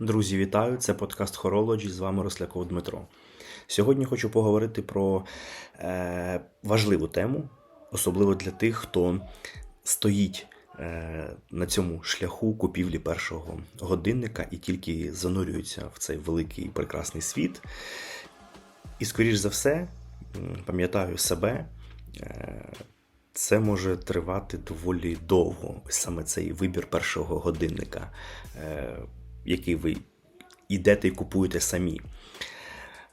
Друзі, вітаю! Це подкаст Horology, з вами Росляков Дмитро. Сьогодні хочу поговорити про е, важливу тему, особливо для тих, хто стоїть е, на цьому шляху купівлі першого годинника і тільки занурюється в цей великий прекрасний світ. І, скоріш за все, пам'ятаю себе, е, це може тривати доволі довго. Саме цей вибір першого годинника, е, який ви йдете і купуєте самі.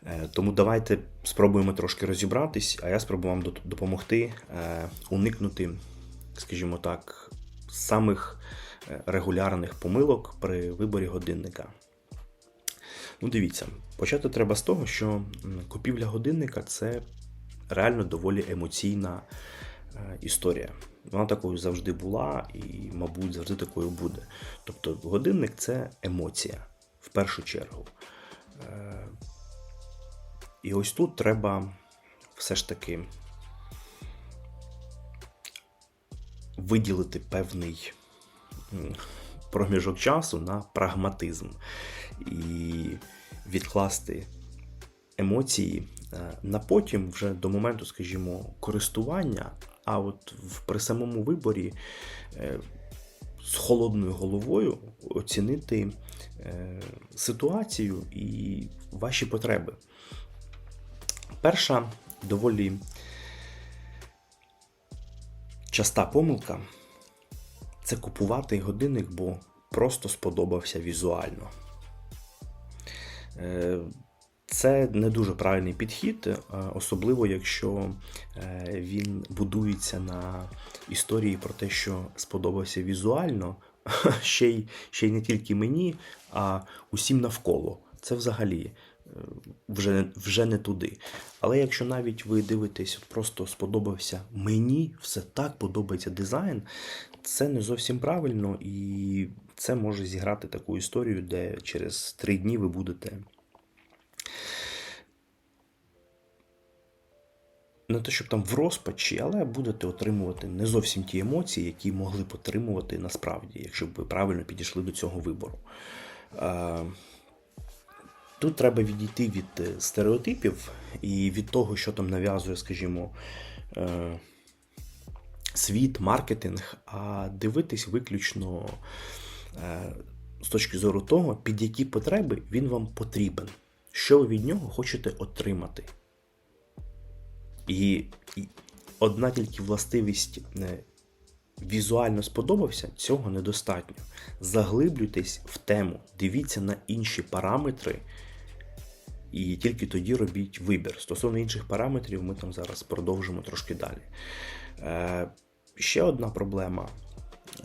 Е, Тому давайте спробуємо трошки розібратись, а я спробую вам допомогти е, уникнути, скажімо так, самих е, регулярних помилок при виборі годинника. Ну, дивіться, почати треба з того, що купівля годинника це реально доволі емоційна історія. Вона такою завжди була і, мабуть, завжди такою буде. Тобто, годинник це емоція в першу чергу. Е, І ось тут треба все ж таки виділити певний проміжок часу на прагматизм і відкласти емоції е, на потім, вже до моменту, скажімо, користування, а от при самому виборі е, з холодною головою оцінити е, ситуацію і ваші потреби. Перша доволі часта помилка це купувати годинник, бо просто сподобався візуально. Це не дуже правильний підхід, е, особливо якщо е, він будується на історії про те, що сподобався візуально, ще й, ще й не тільки мені, а усім навколо. Це взагалі е, вже, вже не туди. Але якщо навіть ви дивитесь, просто сподобався мені, все так подобається дизайн, це не зовсім правильно, і це може зіграти таку історію, де через три дні ви будете не те, щоб там в розпачі, але будете отримувати не зовсім ті емоції, які могли б отримувати насправді, якщо б ви правильно підійшли до цього вибору. Е, Тут треба відійти від е, стереотипів і від того, що там нав'язує, скажімо, е, світ, маркетинг, а дивитись виключно з точки зору того, під які потреби він вам потрібен, що ви від нього хочете отримати. І, одна тільки властивість е, візуально сподобався, цього недостатньо. Заглиблюйтесь в тему, дивіться на інші параметри, і тільки тоді робіть вибір. Стосовно інших параметрів, ми там зараз продовжимо трошки далі. Е, ще одна проблема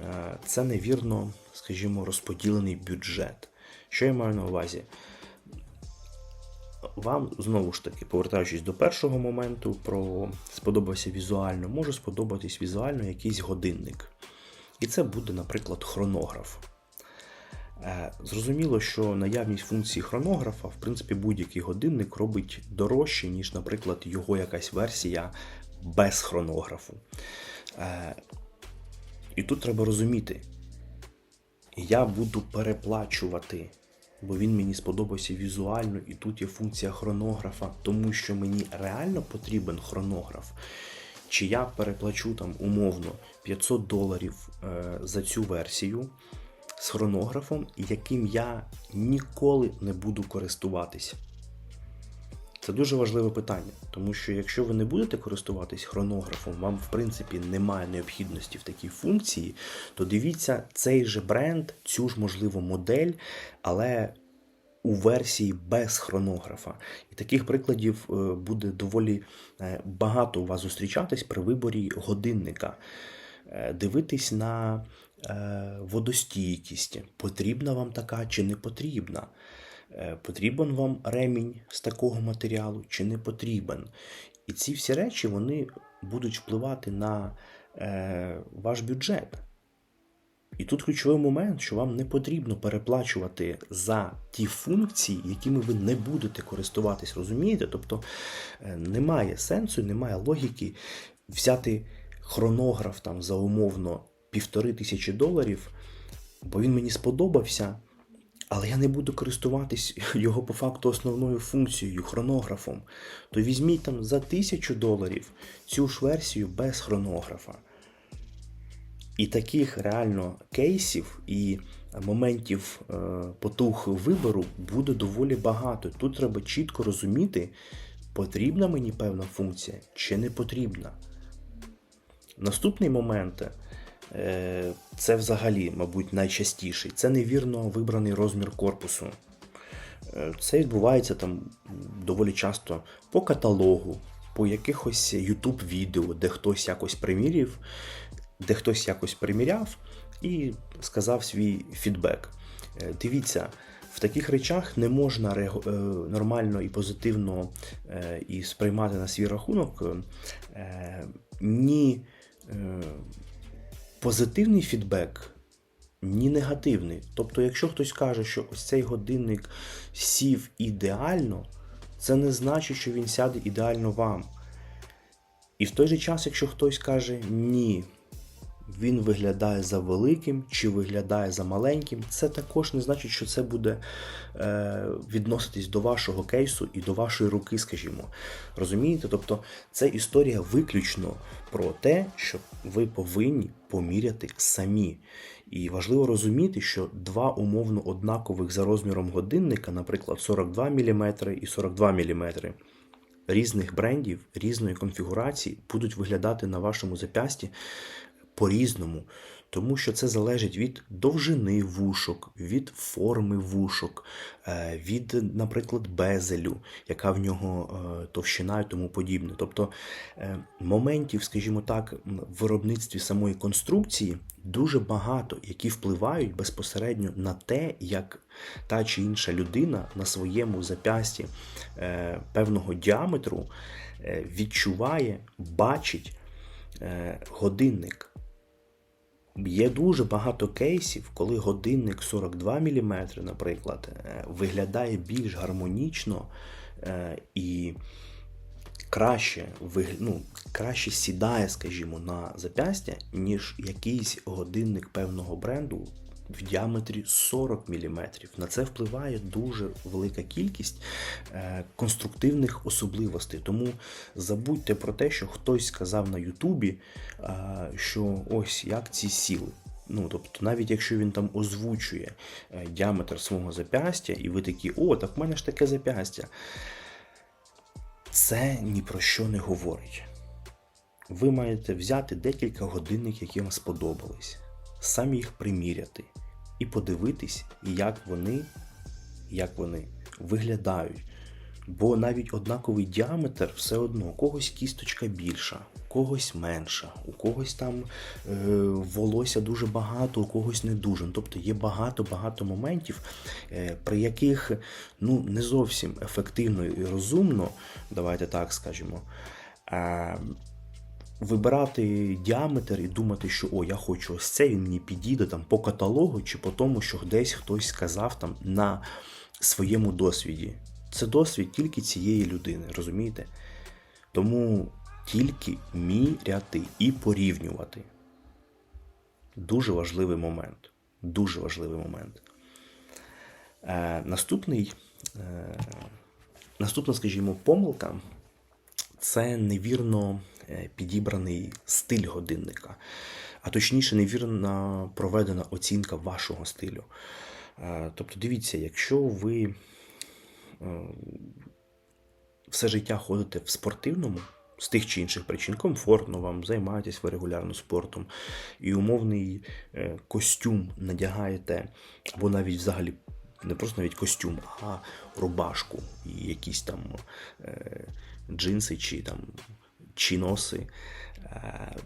е, це невірно, скажімо, розподілений бюджет. Що я маю на увазі? Вам знову ж таки, повертаючись до першого моменту, про сподобався візуально, може сподобатись візуально якийсь годинник. І це буде, наприклад, хронограф. Е, Зрозуміло, що наявність функції хронографа, в принципі, будь-який годинник робить дорожче, ніж, наприклад, його якась версія без хронографу. Е, І тут треба розуміти, я буду переплачувати, бо він мені сподобався візуально, і тут є функція хронографа, тому що мені реально потрібен хронограф. Чи я переплачу там умовно 500 доларів е, за цю версію з хронографом, яким я ніколи не буду користуватись. Це дуже важливе питання, тому що якщо ви не будете користуватись хронографом, вам в принципі немає необхідності в такій функції, то дивіться цей же бренд, цю ж можливо модель, але у версії без хронографа. І таких прикладів е, буде доволі е, багато у вас зустрічатись при виборі годинника. Е, Дивитись на водостійкість, потрібна вам така чи не потрібна. Е, Потрібен вам ремінь з такого матеріалу чи не потрібен. І ці всі речі вони будуть впливати на е, ваш бюджет. І тут ключовий момент, що вам не потрібно переплачувати за ті функції, якими ви не будете користуватись, розумієте? Тобто е, немає сенсу, немає логіки взяти хронограф там за умовно півтори тисячі доларів, бо він мені сподобався, але я не буду користуватись його по факту основною функцією хронографом, то візьміть там за 1000 доларів цю ж версію без хронографа. І таких реально кейсів і моментів е, потух вибору буде доволі багато. Тут треба чітко розуміти, потрібна мені певна функція чи не потрібна. Наступний момент це взагалі, мабуть, найчастіший. Це невірно вибраний розмір корпусу. Е, Це відбувається там доволі часто по каталогу, по якихось YouTube відео, де хтось якось примірів, де хтось якось приміряв і сказав свій фідбек. Е, Дивіться, в таких речах не можна е, нормально і позитивно е, і сприймати на свій рахунок е, ні е, позитивний фідбек, ні негативний. Тобто, якщо хтось каже, що ось цей годинник сів ідеально, це не значить, що він сяде ідеально вам. І в той же час, якщо хтось каже ні, він виглядає за великим чи виглядає за маленьким, це також не значить, що це буде е, відноситись до вашого кейсу і до вашої руки, скажімо. Розумієте? Тобто це історія виключно про те, що ви повинні поміряти самі. І важливо розуміти, що два умовно однакових за розміром годинника, наприклад, 42 мм і 42 мм, різних брендів, різної конфігурації будуть виглядати на вашому запясті по-різному, тому що це залежить від довжини вушок, від форми вушок, е, від, наприклад, безелю, яка в нього е, товщина і тому подібне. Тобто е, моментів, скажімо так, в виробництві самої конструкції дуже багато, які впливають безпосередньо на те, як та чи інша людина на своєму запясті певного діаметру відчуває, бачить годинник. Є дуже багато кейсів, коли годинник 42 мм, наприклад, е, виглядає більш гармонічно е, і краще, ну, краще сідає, скажімо, на запястя, ніж якийсь годинник певного бренду в діаметрі 40 мм. На це впливає дуже велика кількість е, конструктивних особливостей. Тому забудьте про те, що хтось сказав на Ютубі, е, що ось як ці сіли. Ну, тобто, навіть якщо він там озвучує е, діаметр свого запястя, і ви такі, о, так в мене ж таке запястя. Це ні про що не говорить. Ви маєте взяти декілька годинників, які вам сподобались, самі їх приміряти і подивитись, як вони, як вони виглядають. Бо навіть однаковий діаметр все одно, у когось кісточка більша, у когось менша, у когось там е, волосся дуже багато, у когось не дуже. Ну, Тобто є багато-багато моментів, е, при яких ну, не зовсім ефективно і розумно, давайте так скажемо. Е, вибирати діаметр і думати, що о, я хочу ось це, він мені підійде там по каталогу чи по тому, що десь хтось сказав там на своєму досвіді. Це досвід тільки цієї людини, розумієте? Тому тільки міряти і порівнювати. Дуже важливий момент. Дуже важливий момент. Е, наступний, е, наступна, скажімо, помилка це невірно підібраний стиль годинника, а точніше, невірно проведена оцінка вашого стилю. Е, Тобто, дивіться, якщо ви е, все життя ходите в спортивному, з тих чи інших причин, комфортно вам, займаєтесь ви регулярно спортом, і умовний е, костюм надягаєте, або навіть взагалі не просто навіть костюм, а рубашку і якісь там е, джинси чи там чіноси е,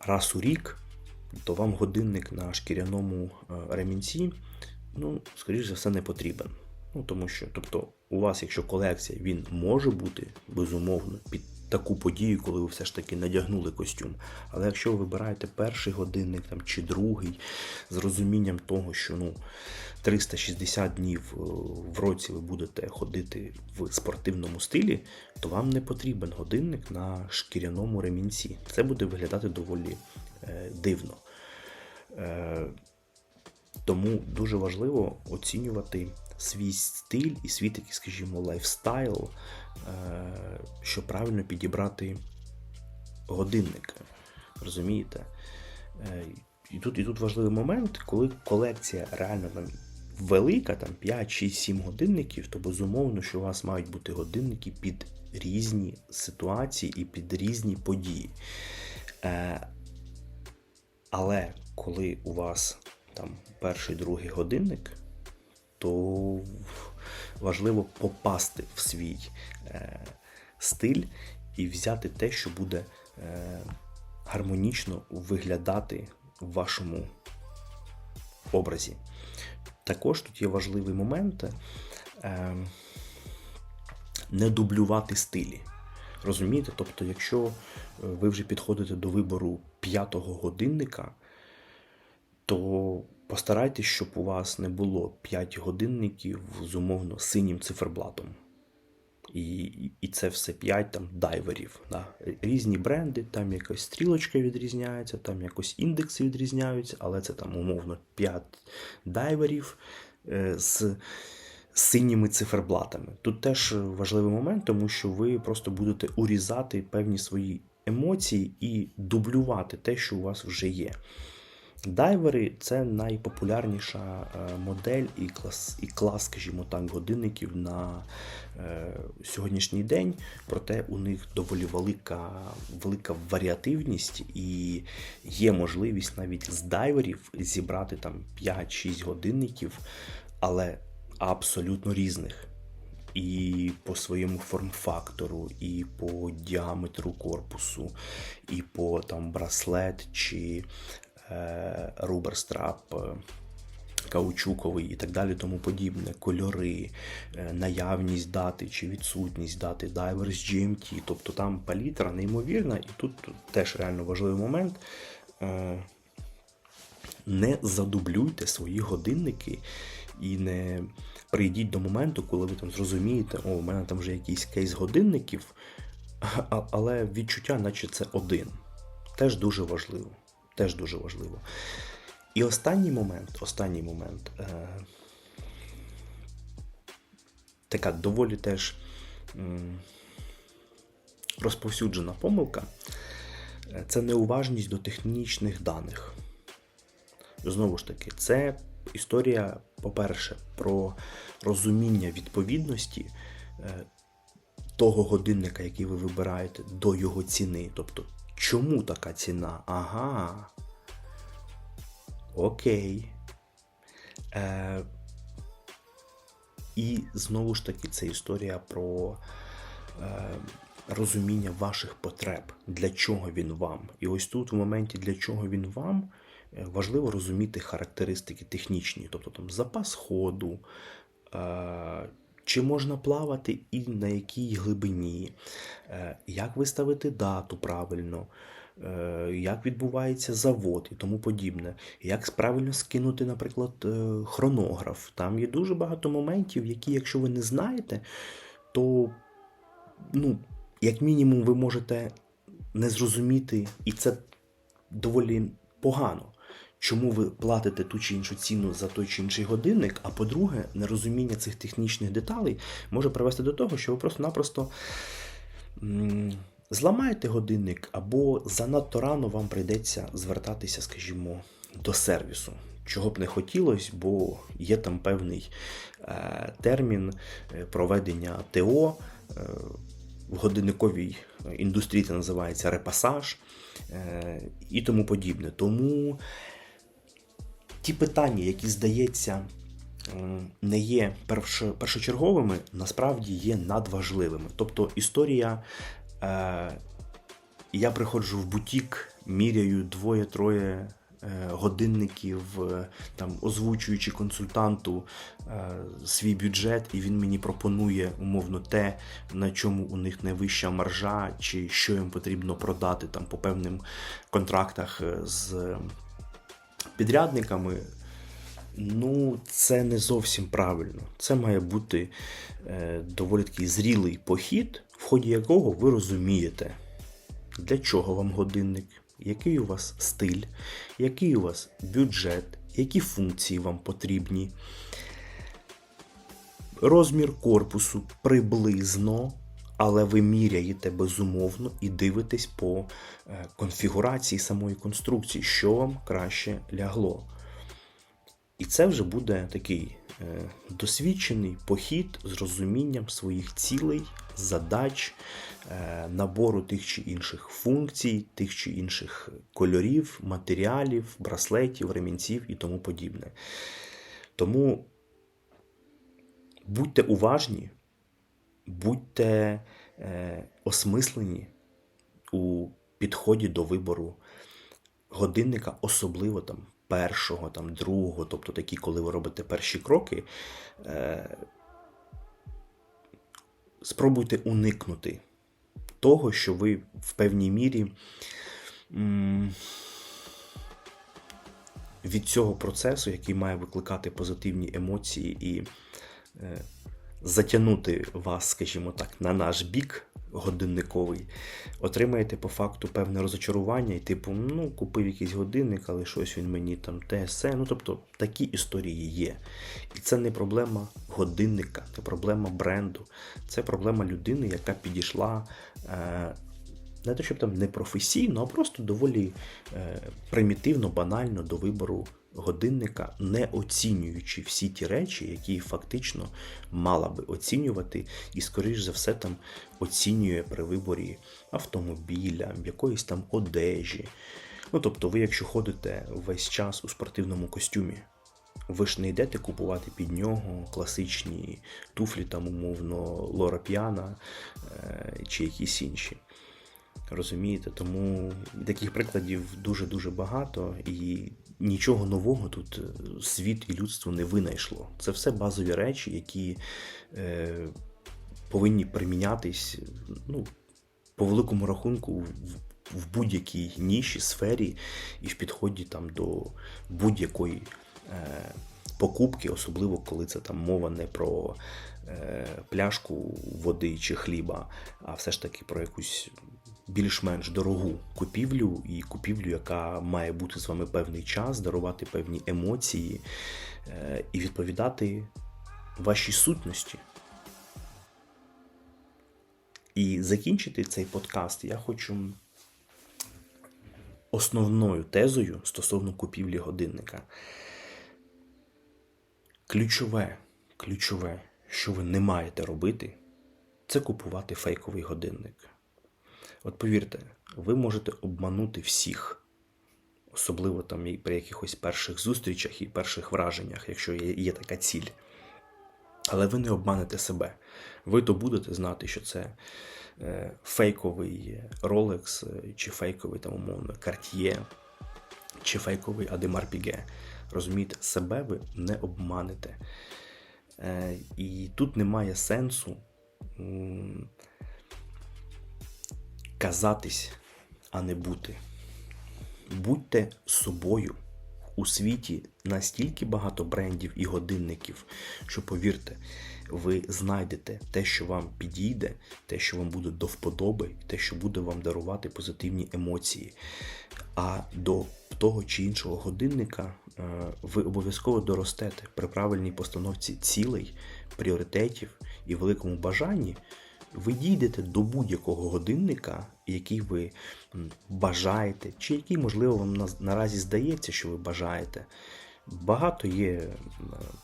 раз у рік, то вам годинник на шкіряному е, ремінці, ну, скоріш за все, не потрібен. Ну, тому що, тобто, у вас, якщо колекція, він може бути безумовно під таку подію, коли ви все ж таки надягнули костюм. Але якщо ви вибираєте перший годинник там, чи другий, з розумінням того, що ну, 360 днів е, в році ви будете ходити в спортивному стилі, то вам не потрібен годинник на шкіряному ремінці. Це буде виглядати доволі е, дивно. Е, Тому дуже важливо оцінювати свій стиль і свій такий, скажімо, лайфстайл, е, щоб правильно підібрати годинник. Розумієте? Е, І тут, і тут важливий момент, коли колекція реально там велика, там 5, 6, 7 годинників, то безумовно, що у вас мають бути годинники під різні ситуації і під різні події. Е, але коли у вас там перший другий годинник, то важливо попасти в свій е, стиль і взяти те, що буде е, гармонічно виглядати в вашому образі. Також тут є важливий момент е, не дублювати стилі. Розумієте? Тобто, якщо ви вже підходите до вибору п'ятого годинника, то постарайтесь, щоб у вас не було 5 годинників з умовно синім циферблатом. І, і- це все 5 там дайверів. Да? Різні бренди, там якась стрілочка відрізняється, там якось індекси відрізняються, але це там умовно 5 дайверів е, з синіми циферблатами. Тут теж важливий момент, тому що ви просто будете урізати певні свої емоції і дублювати те, що у вас вже є. Дайвери це найпопулярніша е, модель і клас, і клас, скажімо так, годинників на е, сьогоднішній день. Проте у них доволі велика, велика варіативність і є можливість навіть з дайверів зібрати там 5-6 годинників, але абсолютно різних. І по своєму форм-фактору, і по діаметру корпусу, і по там браслет чи руберстрап е, каучуковий і так далі, тому подібне, кольори, е, наявність дати чи відсутність дати, з GMT. Тобто там палітра неймовірна, і тут теж реально важливий момент. Е, не задублюйте свої годинники і не прийдіть до моменту, коли ви там зрозумієте, о, у мене там вже якийсь кейс годинників, але відчуття, наче це один. Теж дуже важливо. Теж дуже важливо. І останній момент, останній момент. Е- така доволі теж розповсюджена помилка. Е, Це неуважність до технічних даних. Знову ж таки, це історія, по-перше, про розуміння відповідності е, того годинника, який ви вибираєте, до його ціни. Тобто, чому така ціна? Ага. Окей. Е, і знову ж таки, це історія про е, розуміння ваших потреб, для чого він вам. І ось тут, в моменті, для чого він вам, е, важливо розуміти характеристики технічні, тобто там запас ходу, е, чи можна плавати і на якій глибині, е, як виставити дату правильно. е, Як відбувається завод і тому подібне, як правильно скинути, наприклад, е, хронограф. Там є дуже багато моментів, які, якщо ви не знаєте, то ну, як мінімум, ви можете не зрозуміти, і це доволі погано. Чому ви платите ту чи іншу ціну за той чи інший годинник? А по-друге, нерозуміння цих технічних деталей може привести до того, що ви просто-напросто зламаєте годинник, або занадто рано вам прийдеться звертатися, скажімо, до сервісу. Чого б не хотілося, бо є там певний е, термін е, проведення ТО. Е, в годинниковій індустрії це називається репасаж і тому подібне. Тому ті питання, які здається не є першочерговими, насправді є надважливими. Тобто історія. Е, я приходжу в бутік, міряю двоє-троє е, годинників, е, там озвучуючи консультанту свій бюджет, і він мені пропонує умовно те, на чому у них найвища маржа, чи що їм потрібно продати там по певним контрактах з підрядниками. Ну, це не зовсім правильно. Це має бути е, доволі такий зрілий похід, в ході якого ви розумієте, для чого вам годинник, який у вас стиль, який у вас бюджет, які функції вам потрібні. Розмір корпусу приблизно, але ви міряєте безумовно і дивитесь по е, конфігурації самої конструкції, що вам краще лягло. І це вже буде такий е, досвідчений похід з розумінням своїх цілей, задач, е, набору тих чи інших функцій, тих чи інших кольорів, матеріалів, браслетів, ремінців і тому подібне. Тому будьте уважні, будьте е, осмислені у підході до вибору годинника, особливо там першого, там другого, тобто такі, коли ви робите перші кроки, е, спробуйте уникнути того, що ви в певній мірі м, від цього процесу, який має викликати позитивні емоції і е, затягнути вас, скажімо так, на наш бік годинниковий, отримаєте по факту певне розочарування, і типу, ну, купив якийсь годинник, але щось він мені там те, се. Ну, тобто такі історії є. І це не проблема годинника, це проблема бренду, це проблема людини, яка підійшла. Е, не те, щоб там не професійно, а просто доволі е, примітивно, банально до вибору годинника, не оцінюючи всі ті речі, які фактично мала би оцінювати, і, скоріш за все, там оцінює при виборі автомобіля, якоїсь там одежі. Ну, тобто, ви, якщо ходите весь час у спортивному костюмі, ви ж не йдете купувати під нього класичні туфлі, там, умовно, Лора П'яна е, чи якісь інші. Розумієте, тому таких прикладів дуже-дуже багато, і нічого нового тут е, світ і людство не винайшло. Це все базові речі, які е, повинні примінятись ну, по великому рахунку в, в будь-якій ніші, сфері і в підході там до будь-якої е, покупки, особливо коли це там мова не про е, пляшку води чи хліба, а все ж таки про якусь більш-менш дорогу купівлю і купівлю, яка має бути з вами певний час, дарувати певні емоції е, і відповідати вашій сутності. І закінчити цей подкаст я хочу основною тезою стосовно купівлі годинника. Ключове, ключове, що ви не маєте робити, це купувати фейковий годинник. От повірте, ви можете обманути всіх, особливо там при якихось перших зустрічах і перших враженнях, якщо є, є така ціль. Але ви не обманете себе. Ви то будете знати, що це е, фейковий Rolex, е, чи фейковий там, умовно, Cartier, чи фейковий Ademar Piguet. Розумієте, себе ви не обманете. Е, І тут немає сенсу. М казатись, а не бути. Будьте собою. У світі настільки багато брендів і годинників, що повірте, ви знайдете те, що вам підійде, те, що вам буде до вподоби, те, що буде вам дарувати позитивні емоції. А до того чи іншого годинника е, ви обов'язково доростете при правильній постановці цілей, пріоритетів і великому бажанні ви дійдете до будь-якого годинника, який ви бажаєте, чи який, можливо, вам наразі здається, що ви бажаєте. Багато є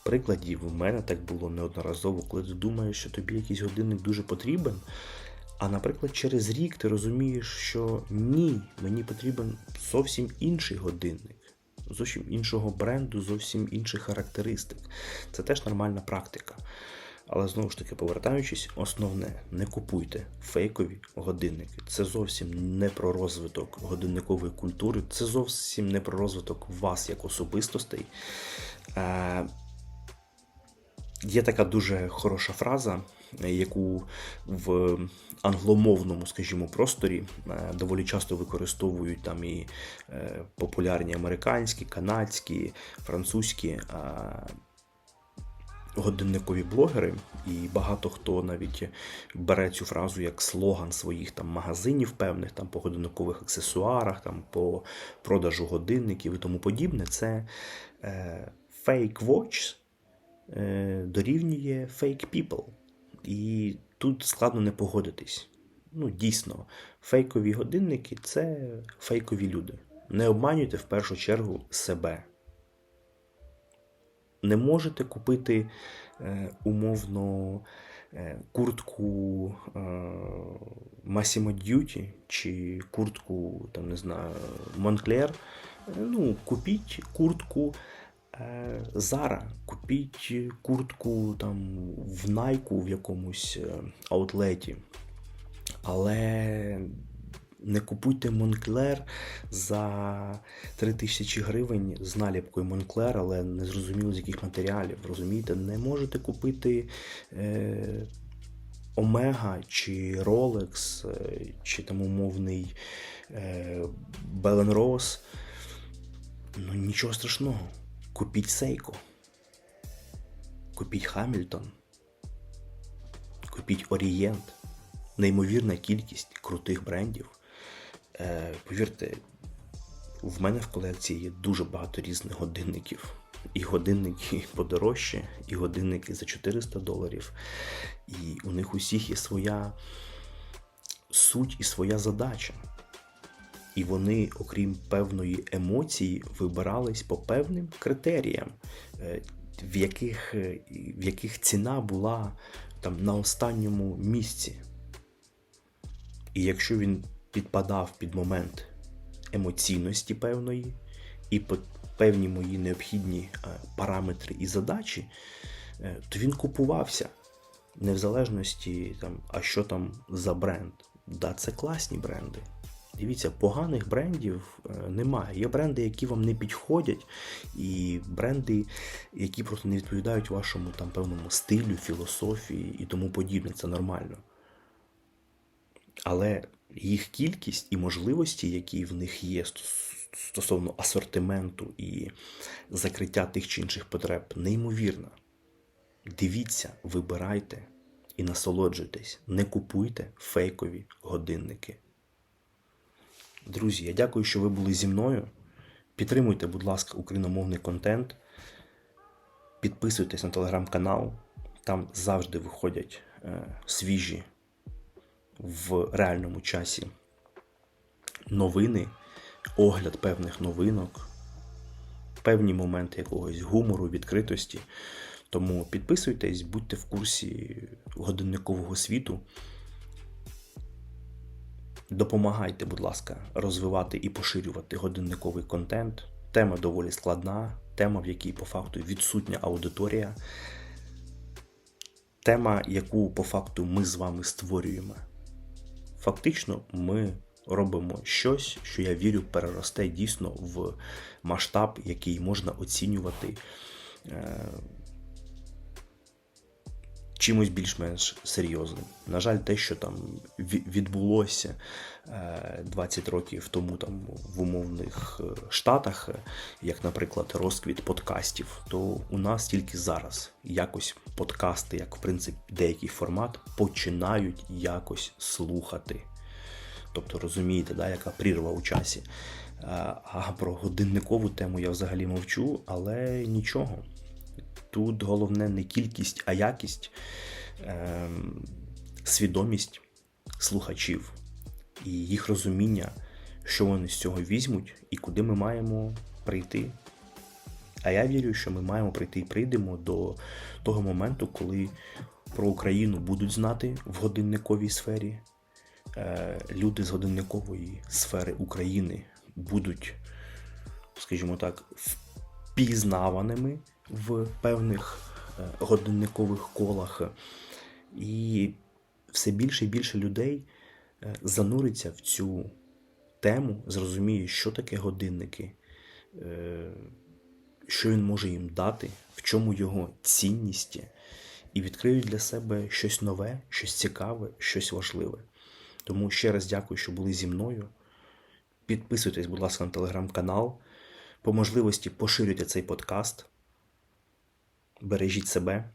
прикладів, у мене так було неодноразово, коли ти думаєш, що тобі якийсь годинник дуже потрібен. А, наприклад, через рік ти розумієш, що ні, мені потрібен зовсім інший годинник, зовсім іншого бренду, зовсім інших характеристик. Це теж нормальна практика. Але знову ж таки, повертаючись, основне, не купуйте фейкові годинники. Це зовсім не про розвиток годинникової культури, це зовсім не про розвиток вас як особистостей. Е, Є така дуже хороша фраза, яку в англомовному, скажімо, просторі е, доволі часто використовують там і е, популярні американські, канадські, французькі годинникові блогери, і багато хто навіть бере цю фразу як слоган своїх там магазинів певних, там по годинникових аксесуарах, там по продажу годинників і тому подібне. Це е, fake watch е, дорівнює fake people. І тут складно не погодитись. Ну, дійсно, фейкові годинники це фейкові люди. Не обманюйте в першу чергу себе. Не можете купити е, умовно е, куртку е, Massimo Duty чи куртку, там, не знаю, Moncler. Ну, купіть куртку Zara, купіть куртку там в Nike в якомусь аутлеті. Але не купуйте Монклер за 3000 гривень з наліпкою Монклер, але не зрозуміло з яких матеріалів. Розумієте, не можете купити е, Омега чи Rolex, е, чи там умовний Bell Ну нічого страшного. Купіть Сейко. Купіть Хамільтон. Купіть Орієнт. Неймовірна кількість крутих брендів. Е, повірте, в мене в колекції є дуже багато різних годинників. І годинники подорожче, і годинники за 400 доларів. І у них усіх є своя суть і своя задача. І вони, окрім певної емоції, вибирались по певним критеріям, е, в яких, е, в яких ціна була там на останньому місці. І якщо він підпадав під момент емоційності певної і певні мої необхідні е, параметри і задачі, е, то він купувався не в залежності, там, а що там за бренд. Да, це класні бренди. Дивіться, поганих брендів е, немає. Є бренди, які вам не підходять, і бренди, які просто не відповідають вашому там певному стилю, філософії і тому подібне. Це нормально. Але їх кількість і можливості, які в них є стосовно асортименту і закриття тих чи інших потреб, неймовірна. Дивіться, вибирайте і насолоджуйтесь. Не купуйте фейкові годинники. Друзі, я дякую, що ви були зі мною. Підтримуйте, будь ласка, україномовний контент. Підписуйтесь на телеграм-канал. Там завжди виходять е, свіжі в реальному часі новини, огляд певних новинок, певні моменти якогось гумору, відкритості. Тому підписуйтесь, будьте в курсі годинникового світу. Допомагайте, будь ласка, розвивати і поширювати годинниковий контент. Тема доволі складна, тема, в якій по факту відсутня аудиторія. Тема, яку по факту ми з вами створюємо. Фактично, ми робимо щось, що я вірю, переросте дійсно в масштаб, який можна оцінювати е, чимось більш-менш серйозним. На жаль, те, що там відбулося 20 е, років тому там в умовних е, штатах, як, наприклад, розквіт подкастів, то у нас тільки зараз якось подкасти, як в принципі деякий формат, починають якось слухати. Тобто розумієте, да, яка прірва у часі. Е, а про годинникову тему я взагалі мовчу, але нічого. Тут головне не кількість, а якість, е, свідомість слухачів і їх розуміння, що вони з цього візьмуть і куди ми маємо прийти. А я вірю, що ми маємо прийти і прийдемо до того моменту, коли про Україну будуть знати в годинниковій сфері. Е, люди з годинникової сфери України будуть, скажімо так, впізнаваними в певних е, годинникових колах. І все більше і більше людей е, зануриться в цю тему, зрозуміє, що таке годинники, е, що він може їм дати, в чому його цінність, і відкриють для себе щось нове, щось цікаве, щось важливе. Тому ще раз дякую, що були зі мною. Підписуйтесь, будь ласка, на телеграм-канал. По можливості поширюйте цей подкаст бережіть себе.